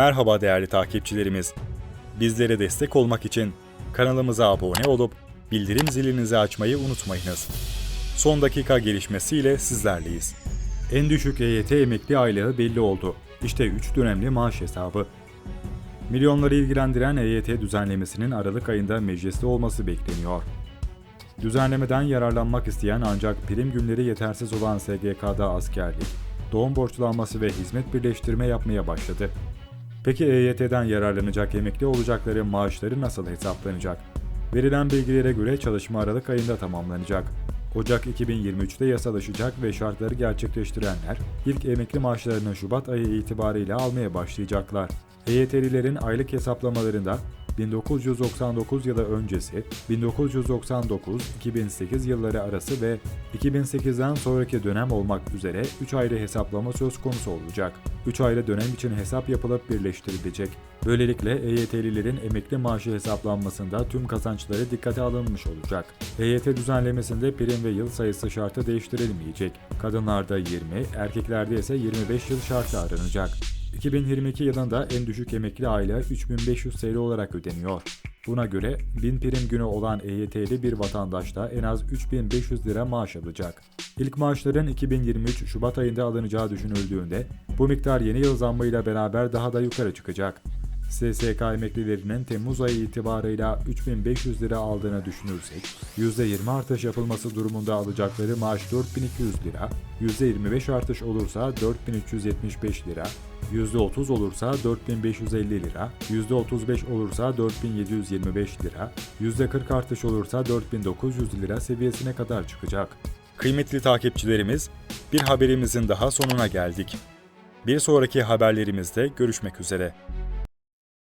Merhaba değerli takipçilerimiz. Bizlere destek olmak için kanalımıza abone olup bildirim zilinizi açmayı unutmayınız. Son dakika gelişmesiyle sizlerleyiz. En düşük EYT emekli aylığı belli oldu. İşte 3 dönemli maaş hesabı. Milyonları ilgilendiren EYT düzenlemesinin Aralık ayında mecliste olması bekleniyor. Düzenlemeden yararlanmak isteyen ancak prim günleri yetersiz olan SGK'da askerlik, doğum borçlanması ve hizmet birleştirme yapmaya başladı. Peki EYT'den yararlanacak emekli olacakların maaşları nasıl hesaplanacak? Verilen bilgilere göre çalışma Aralık ayında tamamlanacak. Ocak 2023'te yasalaşacak ve şartları gerçekleştirenler ilk emekli maaşlarını Şubat ayı itibariyle almaya başlayacaklar. EYT'lilerin aylık hesaplamalarında 1999 ya da öncesi, 1999-2008 yılları arası ve 2008'den sonraki dönem olmak üzere 3 ayrı hesaplama söz konusu olacak. 3 ayrı dönem için hesap yapılıp birleştirilecek. Böylelikle EYT'lilerin emekli maaşı hesaplanmasında tüm kazançları dikkate alınmış olacak. EYT düzenlemesinde prim ve yıl sayısı şartı değiştirilmeyecek. Kadınlarda 20, erkeklerde ise 25 yıl şartı aranacak. 2022 yılında en düşük emekli aylığı 3500 TL olarak ödeniyor. Buna göre 1000 prim günü olan EYT'li bir vatandaş da en az 3500 lira maaş alacak. İlk maaşların 2023 Şubat ayında alınacağı düşünüldüğünde bu miktar yeni yıl zammıyla beraber daha da yukarı çıkacak. SSK emeklilerinin Temmuz ayı itibarıyla 3500 lira aldığını düşünürsek, %20 artış yapılması durumunda alacakları maaş 4200 lira, %25 artış olursa 4375 lira, %30 olursa 4550 lira, %35 olursa 4725 lira, %40 artış olursa 4900 lira seviyesine kadar çıkacak. Kıymetli takipçilerimiz, bir haberimizin daha sonuna geldik. Bir sonraki haberlerimizde görüşmek üzere.